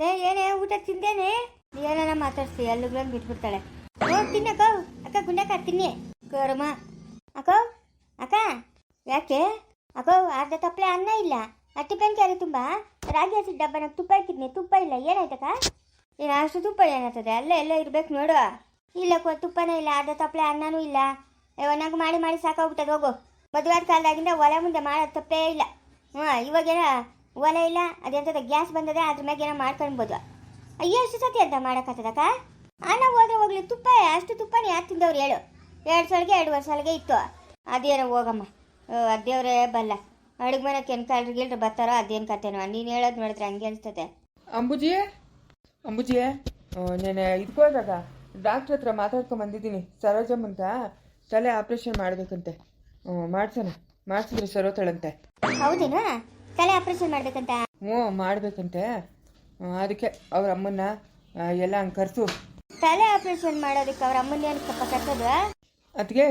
ಏ ಏನೇ ಊಟ ತಿಂದೇನೆ? ಏನಾರ ಮಾತಾಡ್ಸಿ ಅಲ್ಲಿಗ್ಲಂಗ್ ಬಿಟ್ಬಿಡ್ತಾಳೆ. ಓ ತಿನ್ನಕ್ಕ ಅಕ್ಕ. ಗುಂಡಕ್ಕ, ತಿನ್ನಿ. ಗೌರಮ್ಮ ಅಕ್ಕ ಅಕ್ಕ. ಯಾಕೆ? ಅಕ್ಕ, ಅರ್ಧ ತಪ್ಪಲೆ ಅನ್ನ ಇಲ್ಲ. ಅಟ್ಟಿ ಪೆಂಕ್ಯಾರಿ ತುಂಬ. ರಾಗಿ ಹಸಿ ಡಬ್ಬನ ತುಪ್ಪ ಹಾಕಿದ್ನಿ. ತುಪ್ಪ ಇಲ್ಲ. ಏನಾಯ್ತಕ್ಕ? ಏನು ಅಷ್ಟು ತುಪ್ಪ ಏನಾಗ್ತದೆ ಅಲ್ಲ ಎಲ್ಲ ಇರ್ಬೇಕು ನೋಡು. ಇಲ್ಲ ಕೋ ತುಪ್ಪನೇ ಇಲ್ಲ. ಅರ್ಧ ತಪ್ಪಲೆ ಅನ್ನನೂ ಇಲ್ಲ. ನಂಗೆ ಮಾಡಿ ಮಾಡಿ ಸಾಕಾಗ್ಬಿಟ್ಟದ. ಹೋಗು. ಮದುವೆ ಕಾಲದಾಗಿಂದ ಒಲೆ ಮುಂದೆ ಮಾಡೋದು ತಪ್ಪೇ ಇಲ್ಲ. ಹಾಂ ಇವಾಗೇನ ಒಲೆ ಇಲ್ಲ ಅದೆಂತದ ಗ್ಯಾಸ್ ಬಂದದೆ ಅದ್ರ ಮ್ಯಾಗ ಏನೋ ಮಾಡ್ಕೊಳ್ಬೋದು ಅಯ್ಯೋ ಎಷ್ಟು ಸತಿ ಅಂತ ಮಾಡೋಕ್ಕತ್ತದಕ್ಕ ಅಣ್ಣ ಹೋದ್ರೆ ಹೋಗ್ಲಿ ತುಪ್ಪ ಅಷ್ಟು ತುಪ್ಪನೇ ಯಾರು ತಿಂದವ್ರು ಹೇಳು. ಎರಡು ಸಲಗೆ ಎರಡು ವರ್ಷ ಸಲಿಗೆ ಇತ್ತು. ಅದೇನೋ ಹೋಗಮ್ಮ. ಅದೇವ್ರೇ ಬಲ್ಲ. ಅಡುಗೆ ಮನೆ ಕೆನ್ಕಾಲ್ರಿ ಗಿಲ್ರಿ ಬರ್ತಾರೋ ಅದೇನು ಕತೆನೋ. ನೀನು ಹೇಳೋದು ನೋಡಿದ್ರೆ ಹಂಗೆ ಅನಿಸ್ತದೆ. ಅಂಬುಜಿ? ಅಂಬುಜಿ? ನಾನು ಇದ್ಕೋದಾಗ ಡಾಕ್ಟ್ರ್ ಹತ್ರ ಮಾತಾಡ್ಕೊಂಡು ಬಂದಿದ್ದೀನಿ. ಸರೋಜಮ್ಮಂತ ತಲೆ ಆಪ್ರೇಷನ್ ಮಾಡಬೇಕಂತೆ. ಹ್ಞೂ ಮಾಡ್ಸೋಣ. ಮಾಡಿಸಿದ್ರೆ ಸರೋತಾಳಂತೆ. ಹೌದೇನಾ? ತಲೆ ಆಪರೇಷನ್ ಮಾಡ್ಬೇಕಂತ? ಹ್ಞೂ ಮಾಡ್ಬೇಕಂತೆ. ಅದಕ್ಕೆ ಅವ್ರ ಅಮ್ಮನ್ನ ಎಲ್ಲ ಹಂಗೆ ಕರೆಸು. ತಲೆ ಆಪರೇಷನ್ ಮಾಡೋದಕ್ಕೆ ಅವ್ರ ಅಮ್ಮನ ಏನು ಕಪ್ಪ ಕಟ್ಟೋದು ಅದಕ್ಕೆ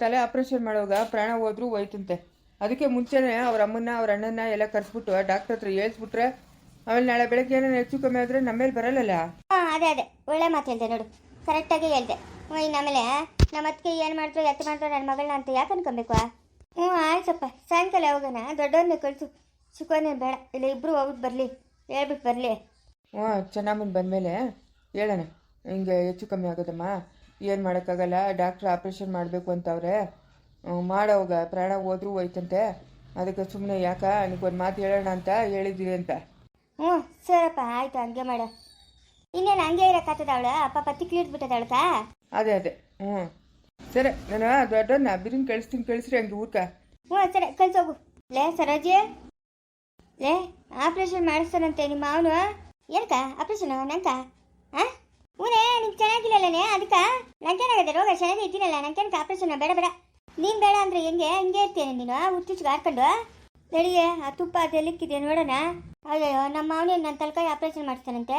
ತಲೆ ಆಪರೇಷನ್ ಮಾಡುವಾಗ ಪ್ರಾಣ ಹೋದ್ರೂ ಹೋಯ್ತಂತೆ. ಅದಕ್ಕೆ ಮುಂಚೆನೇ ಅವ್ರ ಅಮ್ಮನ್ನ ಅವ್ರ ಅಣ್ಣನ ಎಲ್ಲ ಕರೆಸ್ಬಿಟ್ಟು ಡಾಕ್ಟರ್ ಹತ್ರ ಹೇಳ್ಸ್ಬಿಟ್ರೆ ಆಮೇಲೆ ನಾಳೆ ಬೆಳಗ್ಗೆ ಏನಾರು ಹೆಚ್ಚು ಕಮ್ಮಿ ಆದರೆ ನಮ್ಮ ಮೇಲೆ ಬರಲ್ಲಲ್ಲ? ಹಾಂ ಅದೇ ಅದೇ. ಒಳ್ಳೆ ಮಾತು ಹೇಳ್ದೆ ನೋಡು. ಕರೆಕ್ಟಾಗಿ ಹೇಳ್ದೆ. ಹ್ಞೂ ಇನ್ನು ಆಮೇಲೆ ನಮ್ಮ ಅತ್ತಿಗೆ ಏನು ಮಾಡ್ತಾರೆ ಎತ್ತ ಮಾಡ್ತಾರೆ ನನ್ನ ಮಗಳನ್ನ ಅಂತ ಯಾಕೆ ಅನ್ಕೊಬೇಕು ಹ್ಞೂ ಆಯ್ತಪ್ಪ. ಸಾಯಂಕಾಲ ಹೋಗೋಣ. ದೊಡ್ಡವ್ರನ್ನೇ ಕಳಿಸು ಚಿಕ್ಕವನ್ನೇ ಬೇಡ. ಇಲ್ಲ ಇಬ್ಬರು ಹೋಗ್ಬಿಟ್ಟು ಬರಲಿ. ಹೇಳ್ಬಿಟ್ಟು ಬರಲಿ. ಹ್ಞೂ ಚೆನ್ನಮ್ಮನ ಬಂದಮೇಲೆ ಹೇಳೋಣ. ಹಿಂಗೆ ಹೆಚ್ಚು ಕಮ್ಮಿ ಆಗೋದಮ್ಮ. ಏನು ಮಾಡೋಕ್ಕಾಗಲ್ಲ ಡಾಕ್ಟ್ರ್ ಆಪ್ರೇಷನ್ ಮಾಡಬೇಕು ಅಂತವ್ರೆ. ಮಾಡೋವಾಗ ಪ್ರಾಣ ಹೋದ್ರೂ ಹೋಯ್ತಂತೆ. ಅದಕ್ಕೆ ಸುಮ್ಮನೆ ಯಾಕ? ಒಂದು ಮಾತು ಹೇಳೋಣ ಅಂತ ಹೇಳಿದ್ದೀರಿ ಅಂತ. ಹ್ಞೂ ಸರಪ್ಪ. ಆಯ್ತು ಹಂಗೆ ಮಾಡ. ಇನ್ನೇನು ಹಂಗೆ ಇರೋಕ್ಕಾಗ್ತದ ಅವಳು? ಅಪ್ಪ ಪತ್ತಿ ಬಿಟ್ಟದ ಅವಳಕ ಅದೇ ಅದೇ. ಹ್ಞೂ. ಸರಿ ನಾನು ದೊಡ್ಡ ಅಬ್ಬಿರಿನ ಕಳಿಸ್ತೀನಿ ಕಳಿಸ್ರಿ ಹಂಗೆ ಊರ್ಕ. ಹ್ಞೂ ಸರಿ ಕಳ್ಸೋಗು. ಲೇ ಸರೋಜಿ. ಲೇ ಆಪ್ರೇಷನ್ ಮಾಡಿಸ್ತಾರಂತೆ ನಿಮ್ಮ ಅವನು. ಏನಕ್ಕ ಆಪ್ರೇಷನ್ ನಂಕ ಹಾಂ ಹೂನೇ, ನಿಂಗೆ ಚೆನ್ನಾಗಿಲ್ಲಲ್ಲೇ ಅದಕ್ಕೆ? ನಂಗೇನಾಗದೆ ರೋಗ ಚೆನ್ನಾಗಿ ಇದ್ದೀನಲ್ಲ, ನಂಗೇನಕ್ಕೆ ಆಪ್ರೇಷನ್ ಬೇಡ ಬೇಡ. ನೀನು ಬೇಡ ಅಂದ್ರೆ ಹೆಂಗೆ? ಹಿಂಗೆ ಇರ್ತೇನೆ ನೀನು? ಹುಚ್ಚುಚ್ಚಿಗೆ ಹಾಕೊಂಡು ನಡಿಗೆ ಆ ತುಪ್ಪ ಅದೆಲ್ಲಿಕ್ಕಿದೆ ನೋಡೋಣ. ಅಯ್ಯೋ ನಮ್ಮ ಅವನೇ ನನ್ನ ತಲಕಾಯಿ ಆಪ್ರೇಷನ್ ಮಾಡಿಸ್ತಾನಂತೆ.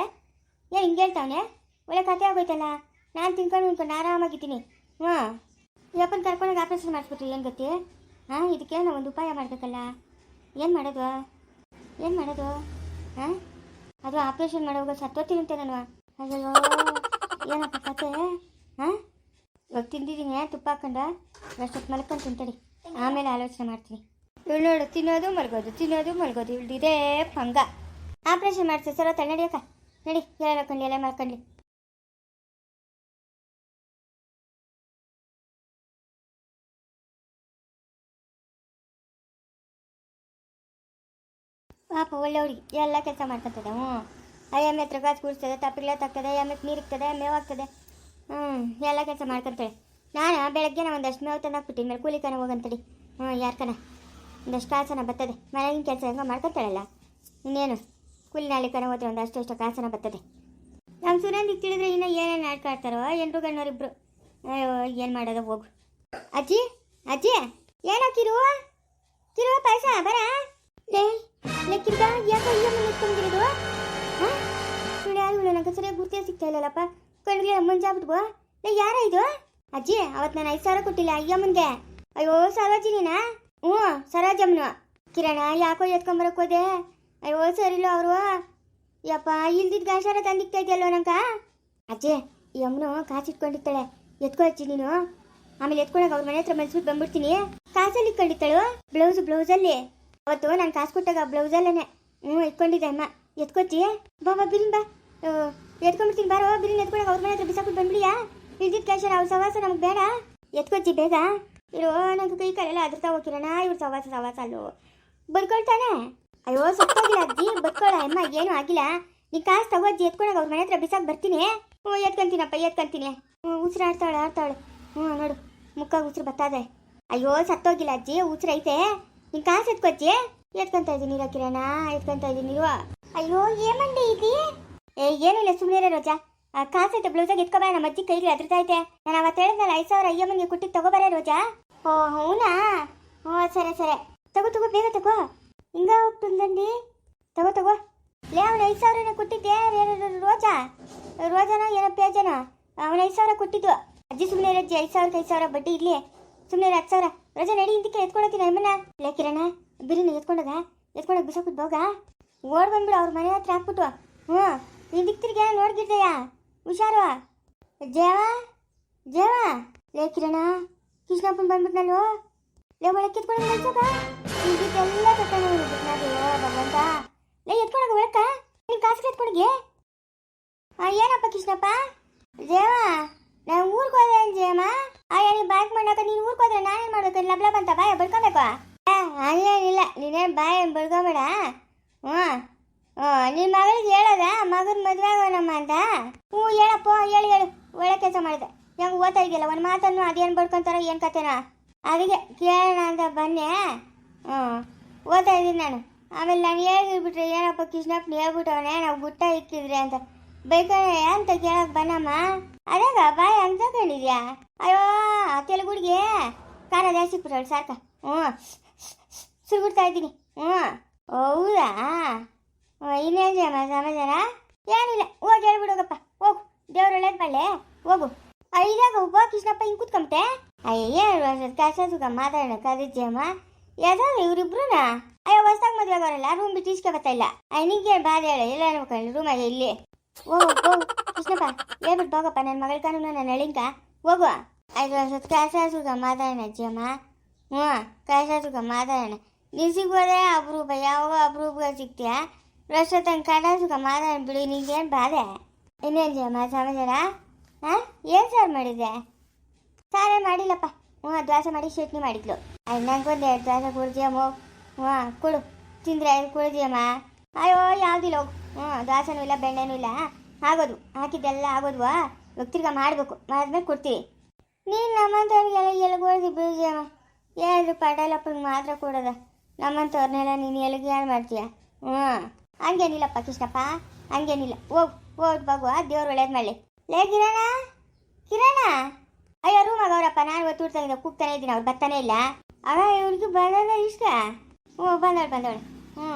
ಏನು ಹಿಂಗೆ ಹೇಳ್ತಾವನೆ? ಒಳ್ಳೆ ಕತೆ ಆಗೋಯ್ತಲ್ಲ? ನಾನು ತಿನ್ಕೊಂಡು ನಿಂತ್ಕೊಂಡು ಆರಾಮಾಗಿದ್ದೀನಿ. ಹ್ಞೂ. ಯಪ್ಪನ ಕರ್ಕೊಂಡೋಗಿ ಆಪ್ರೇಷನ್ ಮಾಡಿಸ್ಬಿಟ್ರಿ ಏನು ಗತಿ ಹಾಂ ಇದಕ್ಕೆ ನಾವು ಒಂದು ಉಪಾಯ ಮಾಡಬೇಕಲ್ಲ. ಏನು ಮಾಡೋದು? ಏನು ಮಾಡೋದು? ಹಾಂ? ಅದು ಆಪ್ರೇಷನ್ ಮಾಡೋವಾಗ ಸತ್ತೋತೀನಂತೆ ನಾನು ಅಯ್ಯೋ ಏನಪ್ಪ ಕತೆ? ಹಾಂ? ಇವಾಗ ತಿಂದಿದ್ದೀನಿ ತುಪ್ಪ ಹಾಕೊಂಡು? ಅಷ್ಟೊತ್ತು ಮಲ್ಕೊಂಡು ತಿಂತಡಿ. ಆಮೇಲೆ ಆಲೋಚನೆ ಮಾಡ್ತೀನಿ. ಇವಳು ನೋಡು, ತಿನ್ನೋದು ಮಲ್ಗೋದು ತಿನ್ನೋದು ಮಲ್ಗೋದು. ಇವಳು ಇದೇ ಪಂಗ. ಆಪ್ರೇಷನ್ ಮಾಡಿಸಿ, ಸರ ನಡಿಯಕ್ಕ. ನಡಿ, ಎಲ್ಲ ಹಾಕೊಂಡು ಎಲ್ಲ ಮಾಡ್ಕೊಳ್ಳಿ ಪಾಪ ಒಳ್ಳೆ ಹುಡುಗಿ ಎಲ್ಲ ಕೆಲಸ ಮಾಡ್ಕೊತದೆ, ಹ್ಞೂ. ಎಮ್ಮೆ ಹತ್ರ ಗಾಜು ಕೂಡಿಸ್ತದೆ ತಪ್ಪಿಲ್ಲ, ತಗ್ತದೆ ಎಮ್ಮೆಗೆ ನೀರು ಇಕ್ತದೆ ಮೇವಾಗ್ತದೆ ಹ್ಞೂ, ಎಲ್ಲ ಕೆಲಸ ಮಾಡ್ಕೊತಾಳೆ ನಾನು ಬೆಳಗ್ಗೆ ಒಂದಷ್ಟು ಮೇವು ತಂದು ಮೇಲೆ ಕೂಲಿ ಕನ ಹೋಗಂತಡಿ ಹ್ಞೂ, ಯಾರ್ಕನ? ಒಂದಷ್ಟು ಕಾಸನ ಬರ್ತದೆ. ಮನೆಗಿನ ಕೆಲಸ ಹೆಂಗೋ ಮಾಡ್ಕೊತಾಳಲ್ಲ ಇನ್ನೇನು? ಕೂಲಿ ನಾಳೆ ಕನ ಹೋದ್ರೆ ಒಂದು ಅಷ್ಟು ಕಾಸನ ಬರ್ತದೆ. ನಮ್ಮ ಸುನಂದಿಗೆ ತಿಳಿದ್ರೆ ಇನ್ನು ಏನೇನು ಆಡ್ಕಾಡ್ತಾರೋ ಎಂಟು ಗಣ್ಣವರಿಬ್ರು ಏನು ಮಾಡೋದು, ಹೋಗು. ಅಜ್ಜಿ ಅಜ್ಜಿ, ಏನೋ ಕಿರು ಕಿರು ಪಾಯಸ, ಬರ? ಲೇ ಲೆಕ್ಕಿರ್ಗ ಯಾಕೆ ಅಯ್ಯೋ ಮನೆ ಹಾಂ? ಸುಳ್ಳು ಯಾರು ನನಗೆ ಸರಿಯಾಗಿ ಗುರ್ತೇ ಸಿಗ್ತಾ ಇಲ್ಲಲ್ಲಪ್ಪ. ಕಣ್ಗೆ ಮುಂಜಾಬಿಟ್ಬೋ ಲೇ, ಯಾರ ಇದು? ಅಜ್ಜಿ, ಅವತ್ತು ನಾನು ಐದು ಸಾವಿರ ಕೊಟ್ಟಿಲ್ಲ ಅಯ್ಯಮ್ಮನಿಗೆ ಅಯ್ಯೋ ಸರೋಜಿನಿನಾ ಹ್ಞೂ ಸರೋಜಮ್ಮನು ಕಿರಣ, ಯಾಕೋ ಎತ್ಕೊಂಬರಕ್ಕೆ ಹೋದೆ? ಅಯ್ಯೋ ಸರಿಲ್ಲ ಅವರು? ಯಪ್ಪ, ಇಲ್ದಿದ್ದ ಗಾಶಾರ ತಂದಿಕ್ತಾ ಇದೆಯಲ್ವ ನಂಗ? ಅಜ್ಜಿ, ಈ ಅಮ್ಮನು ಕಾಸಿಟ್ಕೊಂಡಿರ್ತಾಳೆ ಎತ್ಕೊ ಅಜ್ಜಿ ನೀನು. ಆಮೇಲೆ ಎತ್ಕೊಳಕ್ ಅವ್ರ ಮನೆ ಹತ್ರ ಮನ್ಸ್ಬಿಟ್ಟು ಬಂದ್ಬಿಡ್ತೀನಿ. ಕಾಸಲ್ಲಿ ಇಟ್ಕೊಂಡಿರ್ತಾಳು. ಬ್ಲೌಸ್, ಬ್ಲೌಸಲ್ಲಿ. ಅವತ್ತು ನಾನು ಕಾಸು ಕೊಟ್ಟಾಗ ಬ್ಲೌಸಲ್ಲೇ ಹ್ಞೂ ಎತ್ಕೊಂಡಿದ್ದೆ ಅಮ್ಮ. ಎತ್ಕೊಚ್ಚಿ ಬಾ ಬಾ, ಬಿರಿನ್ ಬಾ. ಎತ್ಕೊಂಡು ಎತ್ಕೊಂಡ್ಬಿಡ್ತೀನಿ ಬಾರೋ ಬಿರಿನ್ ಎತ್ಕೊಳಕ್ಕೆ ಅವ್ರ ಮನೆ ಹತ್ರ ಬಿಸಾಕ್ಬಿಟ್ಟು ಬಂದ್ಬಿಡಿಯಾ? ಇಲ್ದಿದ್ದ ಕ್ಯಾಶರ್ ಅವ್ರ ಸವಾಸ ನಮ್ಗೆ ಬೇಡ. ಎತ್ಕೊಚ್ಚಿ ಬೇಗ. ಇರೋ ನಂಗೆ ಕೈ ಕಾಲೆಲ್ಲ ಅದ್ರತಾ ಹೋಗಿರೋಣ ಇವ್ರ ಸವಾಸ ಸವಾಸ ಅಲ್ಲೋ. ಬರ್ಕೊಳ್ತಾನೆ? ಅಯ್ಯೋ, ಸತ್ತೋಗಿಲ್ಲ ಅಜ್ಜಿ, ಬರ್ಕೊಳ. ಅಮ್ಮ, ಏನೂ ಆಗಿಲ್ಲ. ನೀ ಕಾಸು ತಗೋ ಎತ್ಕೊಳಕ್ಕೆ ಎತ್ಕೊಳಕ್ ಅವ್ರ ಮನೆ ಹತ್ರ ಬಿಸಾಕ್ ಬರ್ತೀನಿ. ಹ್ಞೂ ಎತ್ಕೊಂತೀನಪ್ಪ, ಎತ್ಕೊಂತೀನಿ. ಹ್ಞೂ ಉಸಿರಾಡ್ತಾಳೆ ಆಡ್ತಾಳೆ ಹ್ಞೂ ನೋಡು, ಮುಖ ಉಸಿರು ಬತ್ತಾದೆ. ಅಯ್ಯೋ, ಸತ್ತೋಗಿಲ್ಲ ಅಜ್ಜಿ ಉಸಿರೈತೆ ನೀನ್ ಕಾಸು ಎತ್ಕೊತೀಯ? ಎತ್ಕೊಂತ ಇದ್ದೀನಿ ಇರೋ ಕಿರಣ, ಎತ್ಕೊಂತ ಇದ್ದೀನಿ ಇರುವ. ಅಯ್ಯೋ ಏಮಂಡೆ ಇದಿ? ಏ ಏನಿಲ್ಲ ಸುಮ್ಮನೆ ರೋಜಾ. ಆ, ಕಾಸ್ ಐತೆ ಬ್ಲೌಸ್ ಎತ್ಕೊಬ ನಮ್ಮ ಅಜ್ಜಿ ಕೈಗೆ ಅದ್ರದೈತೆ ನಾನು ಅವತ್ತು ಹೇಳಿದ್ನಲ್ಲ, ಐದು ಸಾವಿರ ಅಯ್ಯಮ್ಮನಿಗೆ ಕೊಟ್ಟಿ ತಗೋಬಾರೆ ರೋಜಾ. ಓ, ಹೌನಾ? ಹ್ಞೂ ಸರಿ ಸರಿ. ತಗೋ ತಗೋ, ಬೇಗ ತಗೋ. ಹಿಂಗ ಹೋಗ್ತುಂದಂಡಿ ತಗೋ ತಗೋ. ಲೇ, ಅವನು ಐದು ಸಾವಿರನೇ ಕೊಟ್ಟಿದ್ದೆ ರೋಜಾ. ರೋಜಾನ, ಏನೋ ಪೇಜನ. ಅವ್ನು ಐದು ಸಾವಿರ ಕೊಟ್ಟಿದ್ದು. ಅಜ್ಜಿ ಸುಮ್ಮನೆ ಅಜ್ಜಿ, ಐದು ಸಾವಿರಕ್ಕೆ ಐದು ಸಾವಿರ ಬಡ್ಡಿ ಇರಲಿ. ಸುಮ್ಮನೆ ಹತ್ತು ಸಾವಿರ. ರೋಜಾ ನಡಿ ಇಂದಕ್ಕೆ ಎತ್ಕೊಳತ್ತೀನಿ ಅಮ್ಮನ ಲೇ ಕಿರಣ ಬಿರಿನ ಎತ್ಕೊಂಡೋಗ? ಎತ್ಕೊಂಡೋಗಿ ಬಿಸಾಕ್ಬಿಟ್ಟು ಹೋಗ ಓಡ್ ಬಂದ್ಬಿಡು, ಅವ್ರ ಮನೆ ಹತ್ರ ಹಾಕ್ಬಿಟ್ಟು. ಹ್ಞೂ ಹಿಂದಿಕ್ ತಿರ್ಗಿ ನೋಡ್ಗಿದ್ದಯ್ಯ ಹುಷಾರು ಜೇವ ಜೇವ ಲೇ ಕಿರಣ, ಕೃಷ್ಣಪ್ಪನ್ ಬಂದ್ಬಿಟ್ನಲ್ವ ಲೇ ಒಳಕ್ಕೆ ಎತ್ಕೊಂಡು ನಿಲ್ಸೋಕ ಇದಕ್ಕೆಲ್ಲ ತಕೊಂಡು ಭಗವಂತ. ಲೇ, ಎತ್ಕೊಂಡೋಗ ಒಳಕ ನೀನು ಕಾಸಿಗೆ ಎತ್ಕೊಳಗೆ ಏನಪ್ಪ ಕೃಷ್ಣಪ್ಪ? ಜೇವ ನಾನು ಊರಿಗೆ ಹೋದೆ ಜೇಮ ಅಯ್ಯ ನೀನು ಬ್ಯಾಂಕ್ ಮಾಡಾಕ ನೀನು ಊರಿಗೆ ಹೋದ್ರೆ ನಾನೇನು ಲಬ್ ಲಬ್ ಬಂತ ಬಾಯ ಬಡ್ಕೋಬೇಕು? ಅಲ್ಲೇನಿಲ್ಲ. ನೀನೇನು ಬಾಯ ಬಡ್ಕೋಬೇಡ? ಹ್ಞೂ. ನಿನ್ನ ಮಗಳಿಗೆ ಹೇಳೋದ? ಮಗನ ಮದುವೆ ಆಗೋಣಮ್ಮ ಅಂತ? ಹ್ಞೂ, ಹೇಳಪ್ಪ, ಹೇಳಿ, ಹೇಳು. ಒಳ್ಳೆ ಕೆಲಸ ಮಾಡಿದೆ. ಹೆಂಗೆ ಓದ್ತಾ ಇದೆಯಲ್ಲ, ಒಂದು ಮಾತನ್ನು ಅದೇನು ಬಡ್ಕೊಂತಾರೋ ಏನು ಕತೆನೋ ಅದಕ್ಕೆ ಕೇಳೋಣ ಅಂತ ಬನ್ನಿ ಹ್ಞೂ. ಓದ್ತಾ ಇದ್ದೀನಿ ನಾನು. ಆಮೇಲೆ ನಾನು ಹೇಳ್ಬಿಟ್ರೆ, ಏನಪ್ಪ ಕೃಷ್ಣಪ್ಪನ ಹೇಳ್ಬಿಟ್ಟವನೇ? ನಾವು ಗುಟ್ಟ ಇಕ್ಕಿದ್ರೆ ಅಂತ. ಬೇಕಾದ್ರೆ ಅಂತ ಕೇಳಕ್ ಬನ್ನಮ್ಮ. ಅದಾಗ ಬಾಯ್ ಅಂತ ಕೇಳಿದ್ಯಾ? ಅಯ್ಯೋ, ತೆಲುಗುಡಿಗೆ ಖಾರ ಜಾಸ್ತಿ ಬಿಟ್ಟವಳು ಸಾಕ. ಹ್ಞೂ. ಸುರ್ಗುಡ್ತಾ ಇದ್ದೀನಿ. ಹ್ಞೂ. ಹೌದಾ? ಇನ್ನೇನು ಸಮಾಚಾರ? ಏನಿಲ್ಲ, ಹೋಗಿ ಹೇಳ್ಬಿಡೋಗಪ್ಪ. ಹೋಗು, ದೇವ್ರ ಒಳ್ಳೇದು ಬಳ್ಳೆ ಹೋಗು. ಇದಾಗ ಹೋಗೋ? ಕೃಷ್ಣಪ್ಪ, ಹಿಂಗೆ ಕೂತ್ಕೊಂಬಿಟ್ಟೆ. ಅಯ್ಯ ಕಸ ಸುಖ, ಮಾತಾಡೋಣ ಕದಿಜ್ಜಮ್ಮ ಯಾವ್ದಾದ್ರು ಇವ್ರಿಬ್ರುನ? ಅಯ್ಯೋ, ಹೊಸ್ದಾಗ ಮದುವೆ ಆಗೋರಲ್ಲ ರೂಮ್ ಬಿಟ್ಟು ಇಸ್ಕೆ ಬರ್ತಾ ಇಲ್ಲ. ಅಯ್ಯ ನಿಂಗೆ ಬಾಧೆ ಹೇಳ? ಎಲ್ಲ ರೂಮಾಗೆ ಇಲ್ಲಿ. ಹೋಗು ಓ ಕೃಷ್ಣಪ್ಪ ಹೇಳ್ಬಿಟ್ಟು ಹೋಗಪ್ಪ. ನನ್ನ ಮಗಳ ಕಾನೂನು ನನ್ನ ನಳಿಂಕ. ಹೋಗು. ಐದು ವರ್ಷದ ಕಸ ಸುಖ ಮಾತಾಡೋಣ ಅಜ್ಜಿಯಮ್ಮ. ಹ್ಞೂ ಕಸ ಸುಖ ಮಾತಾಡೋಣ ನೀ ಸಿಗೋದೇ ಅಪರೂಪ ಯಾವಾಗ ಅಪರೂಪ ಸಿಗ್ತೀಯಾ? ವರ್ಷ ತಂಗ ಕಡ ಸುಖ ಮಾತಾಡ ಬಿಡಿ, ನಿಂಗೇನು ಬಾಧೆ? ಇನ್ನೇನು ಜಯಮ್ಮ ಸಮಾಚಾರ? ಹಾಂ? ಏನು ಸಾರು ಮಾಡಿದೆ ಸಾರೇ ಮಾಡಿಲ್ಲಪ್ಪ. ಹ್ಞೂ, ದ್ವಾಸ ಮಾಡಿ ಚಟ್ನಿ ಮಾಡಿದ್ಲು. ಅದು ನಂಗೊಂದು ಎರಡು ದ್ವಾಸ ಕುಡ್ದಿಯಮ್ಮ ಹ್ಞೂ, ಕೊಡು. ತಿಂದ್ರೆ ಕುಡ್ದಿಯಮ್ಮ. ಅಯ್ಯೋ ಯಾವುದಿಲ್ಲ ಹೋಗು ಹ್ಞೂ ದ್ವಾಸನೂ ಇಲ್ಲ, ಬೆಣ್ಣೆನೂ ಇಲ್ಲ. ಆಗೋದು. ಹಾಕಿದ್ದೆಲ್ಲ ಆಗೋದ್ವಾ? ಇವಾಗ ತಿರ್ಗಾ ಮಾಡಬೇಕು. ಮಾಡಿದ್ಮೇಲೆ ಕೊಡ್ತೀವಿ ನೀನು ನಮ್ಮಂಥವ್ರಿಗೆಲ್ಲ ಎಲ್ಗೋದಿ ಬೀಜಮ್ಮ ಏನಾದ್ರು ಪಡಲಪ್ಪನಿಗೆ ಮಾತ್ರ ಕೊಡೋದ. ನಮ್ಮಂಥವ್ರನ್ನೆಲ್ಲ ನೀನು ಎಲ್ಲಿಗೆ ಯಾರು ಮಾಡ್ತೀಯ? ಹ್ಞೂ ಹಂಗೇನಿಲ್ಲಪ್ಪ ಕೃಷ್ಣಪ್ಪ. ಹಂಗೇನಿಲ್ಲ. ಹೋಗ್ ಹೋಗ್ ಬಗುವ ದೇವ್ರು ಒಳ್ಳೇದು ಮಾಡಲಿ. ಲೇ, ಕಿರಣ! ಕಿರಣ! ಅಯ್ಯೋ ರೂಮ್ ಆಗವ್ರಪ್ಪ ನಾನು ಇವತ್ತು ಊಟ ಕೂಗ್ತಾನೆ ಇದ್ದೀನಿ. ಅವ್ರು ಬರ್ತಾನೆ ಇಲ್ಲ. ಆಗ ಇವ್ರಿಗೆ ಬರೋದ ಇಷ್ಟ. ಹ್ಞೂ ಬಂದವಳು ಬಂದವಳು. ಹ್ಞೂ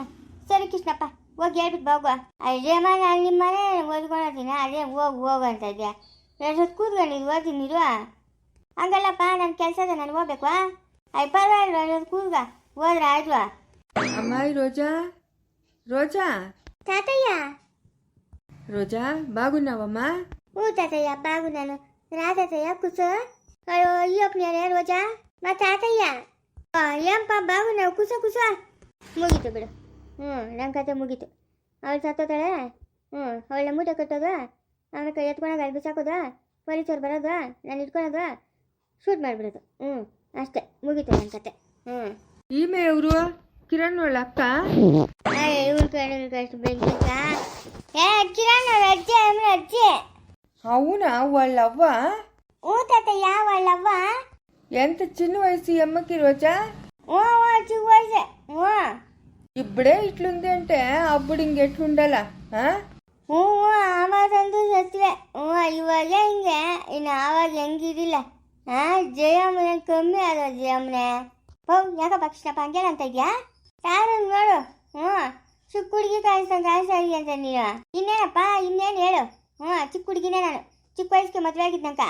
ಸರಿ ಕೃಷ್ಣಪ್ಪ ಹೋಗಿ ಹೇಳ್ಬಿಟ್ಟು ಬಾಗುವ. ಅಯ್ಯಮ್ಮ ನಾನು ನಿಮ್ಮ ಮನೆ ಓದ್ಕೊಂಡಿದ್ದೀನಿ ಅದೇ ಹೋಗು ಹೋಗು ಅಂತ ಇದೆಯಾ? ಹೊತ್ತು ಕೂತ್ಕೊಂಡಿದ್ದು ಓದ್ತೀನಿ ಇರುವ ಹಂಗಲ್ಲಪ್ಪ ನನ್ನ ಕೆಲಸ ಇದೆ ನಾನು ಹೋಗ್ಬೇಕು ಅಯ್ಯ ಪರವಾಗಿಲ್ಲ ಕೂತ್ಗ ಹೋದ್ರೆ ಆಯ್ತು ಅಮ್ಮಾಯಿ ರೋಜಾ? ರೋಜಾ? ತಾತಯ್ಯ? ರೋಜಾ ಬಾಗುನವಮ್ಮ ಹ್ಞೂ ತಾತಯ್ಯ ಬಾಗು ನಾನು. ರಾ ತಾತಯ್ಯ ಕುಸು ಅಯ್ಯೋ ಅಯ್ಯಪ್ಪನ ರೋಜಾ? ಮಾ ತಾತಯ್ಯ? ಏನಪ್ಪ ಬಾಗು ನಾವು ಕುಸ ಕುಸ ಮುಗೀತು ಬಿಡು. ಹ್ಞೂ ನನ್ನ ಕತೆ ಮುಗೀತು. ಅವಳು ಸತ್ತೋತಾಳೆ? ಹ್ಞೂ ಅವಳ ಮೂಟೆ ಕಟ್ಟೋದು? ಕೈ ಎತ್ಕೊಳೋದು ಅಲ್ಲಿ ಬಿಸಾಕೋದು ಪೊಲೀಸರು ಬರೋದು? ನಾನು ಇಟ್ಕೊಳೋದು? ಶೂಟ್ ಮಾಡಿಬಿಡೋದು. ಹ್ಞೂ ಅಷ್ಟೇ ಮುಗೀತು ನನ್ನ ಕತೆ. ಹ್ಞೂ. ಈಮೆ ಅವರು ಕಿರಣ್ ಅವಳ ಅಕ್ಕ ಇವ್ರ ಕಡೆ ಅಷ್ಟು ಏ ಕಿರಣ್ ಅವ್ರ ಅಜ್ಜಿ ಅಂದ್ರೆ ಅಜ್ಜಿ. ಅವನ ಒಳ್ಳವ್ವ ಯಾವ ತಾತಯ್ಯ ಅವಳವ್ವ ಎಂತ ಚಿನ್ನ ವಯಸ್ಸು ಎಮ್ಮಕ್ಕಿ ರೋಜಾ ಓ ಹ್ಞೂ ಚಿಕ್ಕ ವಯಸ್ಸೆ. ಹ್ಞೂ. ಇಬ್ಬಡೇ ಇಟ್ಲುಂದೆ ಅಂತೆ ಅಬ್ಬಡು ಹಿಂಗೆ ಎಟ್ಲುಂಡಲ್ಲ ಹಾ ಹ್ಞೂ ಹ್ಞೂ ಆವಾಗಂತೂ ಸತ್ವೆ. ಹ್ಞೂ ಇವಾಗ ಹಿಂಗೆ ಇನ್ನು ಆವಾಗ ಹೆಂಗಿದಿಲ್ಲ. ಹಾಂ ಜಯಮ್ಮನ ಕಮ್ಮಿ ಅದ ಜಯಮ್ಮನೆ. ಹೋ ಯಾಕಪ್ಪ ಕೃಷ್ಣಪ್ಪ ಹಂಗೇನ ಅಂತ ಇದೆಯಾ? ಯಾರು ನೋಡು ಹ್ಞೂ. ಚಿಕ್ಕ ಹುಡುಗಿ ಕಾಯಿಸ್ದಂಗೆ ಕಾಯಿಸ್ತಾ ಇದೆಯಾ ಅಂತ ನೀನು. ಇನ್ನೇನಪ್ಪ ಇನ್ನೇನು ಹೇಳು. ಹ್ಞೂ ಚಿಕ್ಕ ಹುಡುಗಿನೇ ನಾನು. ಚಿಕ್ಕ ವಯಸ್ಸಿಗೆ ಮದುವೆ ಆಗಿದ್ದಂಕ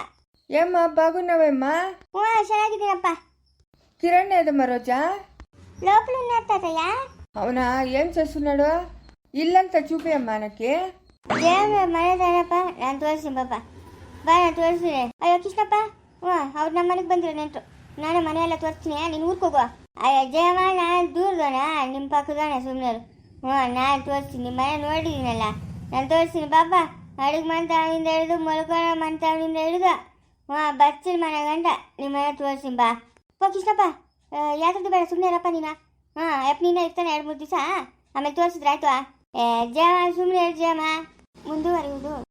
ಏಮ್ಮ ಬಾಗುನವಮ್ಮ ಹ್ಞೂ ಚೆನ್ನಾಗಿದ್ದೀನಪ್ಪ. ಕಿರಣ್ ಅದಮ್ಮ ರೋಜಾ ಲೋಪಲು ತಾತಯ್ಯ ನಡು? ಇಲ್ಲಂತ ಚೂಪಿ ಅಮ್ಮ ನನಕ್ಕೆ ಜಯಮ್ಮ ಮನೆ ತಾನಪ್ಪ ನಾನು ತೋರಿಸ್ತೀನಿ ಬಾಪ ಬಾ, ನಾನು ತೋರಿಸ್ತೀನಿ. ಅಯ್ಯೋ, ಕೃಷ್ಣಪ್ಪ. ಹ್ಞೂ, ಅವ್ರು ನಮ್ಮ ಮನೆಗೆ ಬಂದಿರೋ ನೆಂಟರು. ನಾನು ಮನೆ ತೋರಿಸ್ತೀನಿ, ನೀನು ಊರ್ಗೆ ಹೋಗು ಅಯ್ಯ ಜಯಮ್ಮ ನಾನು ದೂರದೋಣ ನಿಮ್ಮ ಪಕ್ಕದೋಣ ಸುಮ್ಮನೆ ಹ್ಞೂ, ನಾನು ತೋರಿಸ್ತೀನಿ ನಿಮ್ಮ ಮನೆ ನೋಡಿದ್ದೀನಲ್ಲ ನಾನು ತೋರಿಸ್ತೀನಿ ಬಾಪ ಅಡುಗೆ ಮಂತಾವಿಂದ ಹಿಡಿದು, ಮಲ್ಕೊಳ್ಳೋ ಮಂತಾವಿಂದ ಹಿಡಿದು. ಹ್ಞೂ, ಬರ್ತೀನಿ ಮನೆ ಗಂಟ ನಿಮ್ಮ ಮನೆ ತೋರಿಸ್ತೀನಿ, ಬಾ. ಪೋ, ಕೃಷ್ಣಪ್ಪ. ಯಾಕಂತ ಬೇಡ ಸುಮ್ಮನೆ ಇರಪ್ಪ ನೀನು. ಹಾಂ ಯಪ್ಪ ನೀನು ಇರ್ತಾನೆ ಎರಡು ಮೂರು ದಿವಸ. ಆಮೇಲೆ ತೋರಿಸಿದ್ರೆ ಆಯ್ತು ಏ, ಜಯಮ್ಮ ಸುಮ್ಮನೆ ಜಯಮ್ಮ. ಮುಂದುವರಿಯುವುದು.